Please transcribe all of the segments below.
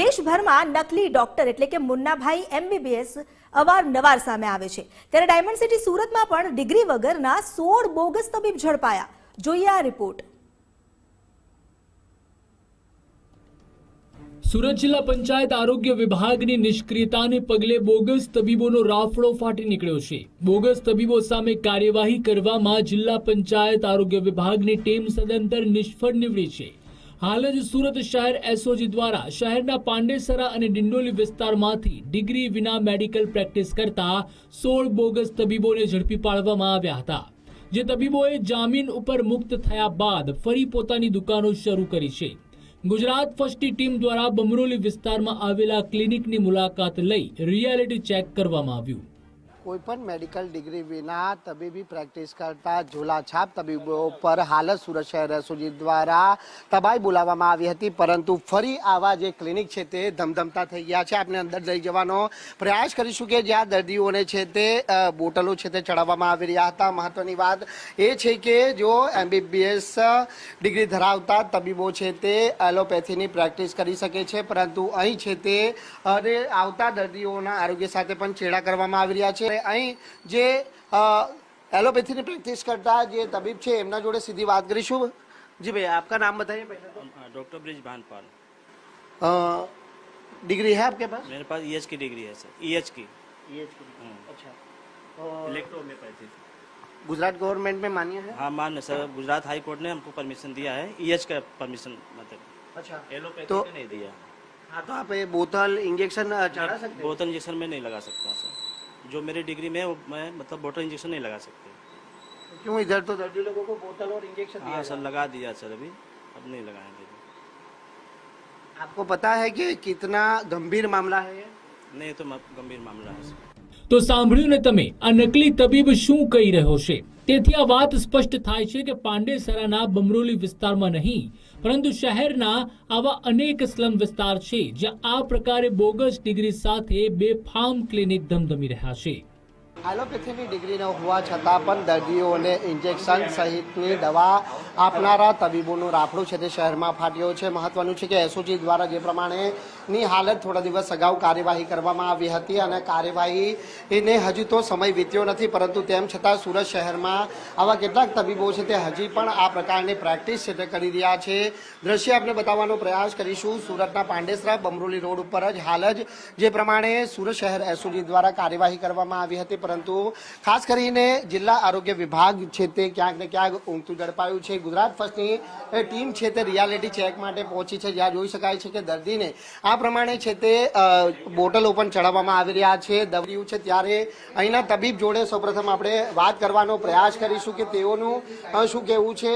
દેશભરમાં નકલી ડોક્ટર એટલે કે મુન્નાભાઈ એમબીબીએસ અવારનવાર સામે આવે છે. ત્યારે ડાયમંડ સિટી સુરતમાં પણ ડિગ્રી વગરના સોળ બોગસ તબીબ ઝડપાયા. જોઈએ આ રિપોર્ટ. સુરત જિલ્લા પંચાયત આરોગ્ય વિભાગની નિષ્ક્રિયતાને પગલે બોગસ તબીબોનો રાફડો ફાટી નીકળ્યો છે. બોગસ તબીબો સામે કાર્યવાહી કરવામાં જિલ્લા પંચાયત આરોગ્ય વિભાગની ટીમ સદંતર નિષ્ફળ નીવડી છે. હાલ જ સુરત શહેર એસઓજી દ્વારા શહેરના પાંડેસરા અને ડિંડોલી વિસ્તારમાંથી ડિગ્રી વિના મેડિકલ પ્રેક્ટિસ કરતા સોળ બોગસ તબીબોને ઝડપી પાડવામાં આવ્યા હતા, જે તબીબોએ જામીન ઉપર મુક્ત થયા બાદ ફરી પોતાની દુકાનો શરૂ કરી છે. ગુજરાત ફર્સ્ટની ટીમ દ્વારા બમરોલી વિસ્તારમાં આવેલા ક્લિનિકની મુલાકાત લઈ રિયાલિટી ચેક કરવામાં આવ્યું. કોઈ પણ મેડિકલ ડિગ્રી વિના તબીબી પ્રેક્ટિસ કરતા ઝોલાછાપ તબીબો પર હાલ સુરત શહેર એસઓજી દ્વારા તબાઈ બોલાવવામાં આવી હતી, પરંતુ ફરી આવા જે ક્લિનિક છે તે ધમધમતા થઈ ગયા છે. આપણે અંદર લઈ જવાનો પ્રયાસ કરીશું કે જ્યાં દર્દીઓને છે તે બોટલો છે તે ચડાવવામાં આવી રહ્યા હતા. મહત્વની વાત એ છે કે જો એમબીબીએસ ડિગ્રી ધરાવતા તબીબો છે તે એલોપેથીની પ્રેક્ટિસ કરી શકે છે, પરંતુ અહીં છે તે આવતા દર્દીઓના આરોગ્ય સાથે પણ છેડા કરવામાં આવી રહ્યા છે. અહીં જે અ, એલોપેથીની પ્રેક્ટિસ કરતા જે તબીબ છે એમના જોડે સીધી વાત કરીશું જી ભાઈ આપકા નામ बताइए पहले तो डॉक्टर ब्रिज भानपाल अ, डिग्री है आपके पास मेरे पास ईएच की डिग्री है सर ईएच की अच्छा और इलेक्ट्रोहोम्योपैथी गुजरात गवर्नमेंट में मान्य है हाँ मान सर गुजरात हाई कोर्ट ने हमको परमिशन दिया है ईएच का परमिशन मतलब अच्छा एलोपैथी तो का नहीं दिया हाँ तो आप ये बोतल इंजेक्शन चढ़ा सकते हैं बोतल इंजेक्शन में नहीं लगा सकता सर जो मेरी डिग्री में है वो मैं मतलब बोतल इंजेक्शन नहीं लगा सकते क्यों इधर तो दर्दी लोगों को बोतल और इंजेक्शन दिया हाँ सर जाता लगा दिया सर अभी अब नहीं लगाएंगे अभी। है। आपको पता है कि कितना गंभीर मामला है ये नहीं तो म- गंभीर मामला है सर તો સાંભળ્યું ને તમે આ નકલી તબીબ શું કહી રહ્યો છે તેથી આ વાત સ્પષ્ટ થાય છે કે પાંડેસરાના બમરોલી વિસ્તારમાં નહીં, પરંતુ શહેરના આવા અનેક સ્લમ વિસ્તાર છે જ્યાં આ પ્રકારે બોગસ ડિગ્રી સાથે બેફામ ક્લિનિક ધમધમી રહ્યા છે. એલોપેથીની ડિગ્રીનો હોવા છતાં પણ દર્દીઓને ઇન્જેક્શન સહિતની દવા આપનારા તબીબોનું રાફડું છે તે શહેરમાં ફાટ્યો છે. મહત્વનું છે કે એસઓજી દ્વારા જે પ્રમાણેની હાલત થોડા દિવસ અગાઉ કાર્યવાહી કરવામાં આવી હતી અને કાર્યવાહીને હજુ તો સમય વીત્યો નથી, પરંતુ તેમ છતાં સુરત શહેરમાં આવા કેટલાક તબીબો છે તે હજી પણ આ પ્રકારની પ્રેક્ટિસ છે તે કરી રહ્યા છે. દ્રશ્ય આપણે બતાવવાનો પ્રયાસ કરીશું. સુરતના પાંડેસરા બમરોલી રોડ ઉપર જ હાલ જ જે પ્રમાણે સુરત શહેર એસઓજી દ્વારા કાર્યવાહી કરવામાં આવી હતી પરંતુ ખાસ કરીને જિલ્લા આરોગ્ય વિભાગ છે તે ક્યાંક ને ક્યાંક ઊંઘતું ઝડપાયું છે. ગુજરાત ફર્સ્ટની ટીમ છે તે રિયાલિટી ચેક માટે પહોંચી છે. જ્યાં જોઈ શકાય છે કે દર્દીને આ પ્રમાણે છે તે બોટલો પણ ચડાવવામાં આવી રહ્યા છે. દવડ્યું છે ત્યારે અહીંના તબીબ જોડે સૌપ્રથમ આપણે વાત કરવાનો પ્રયાસ કરીશું કે તેઓનું શું કહેવું છે?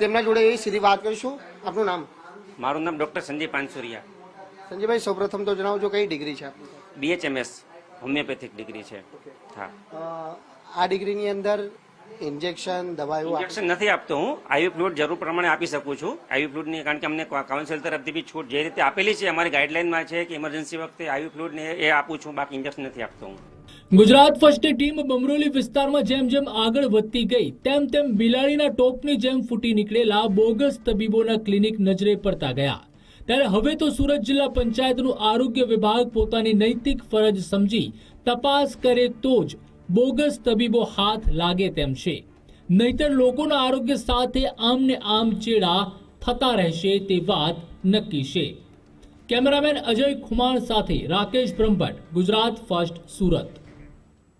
તેમના જોડે એ સીધી વાત કરીશું. આપનું નામ? મારું નામ ડૉક્ટર સંજય પાનસુરિયા સંજયભાઈ સૌપ્રથમ તો જણાવજો કઈ ડિગ્રી છે બીએચએમએસ હોમિયોપેથિક ડિગ્રી છે. હા. આ ડિગ્રીની અંદર ઇન્જેક્શન દવાઓ ઇન્જેક્શન નથી આપતો હું. આઈવી ફ્લુડ જરૂર પ્રમાણે આપી શકું છું. આઈવી ફ્લુઇડની કારણ કે અમને કાઉન્સિલ તરફથી બી છૂટ જે રીતે આપેલી છે અમારી ગાઈડલાઇનમાં છે કે ઇમરજન્સી વખતે આઈવી ફ્લુઇડ ને એ આપું છું. બાકી ઇન્જેક્શન નથી આપતો હું. ગુજરાત ફર્સ્ટની ટીમ બમરોલી વિસ્તારમાં જેમ જેમ આગળ વધતી ગઈ તેમ તેમ બિલાડીના ટોપની જેમ ફૂટી નીકળેલા બોગસ તબીબોના ક્લિનિક નજરે પડતા ગયા. ત્યારે હવે તો સુરત જિલ્લા પંચાયતનું આરોગ્ય વિભાગ પોતાની નૈતિક ફરજ સમજી તપાસ કરે તો જ બોગસ તબીબો હાથ લાગે તેમ છે. નહીતર લોકોના આરોગ્ય સાથે આમને આમ ચેડા થતા રહેશે તે વાત નક્કી છે. કેમેરામેન અજય ખુમાર સાથે રાકેશ બ્રહ્મભટ્ટ, ગુજરાત ફર્સ્ટ સુરત.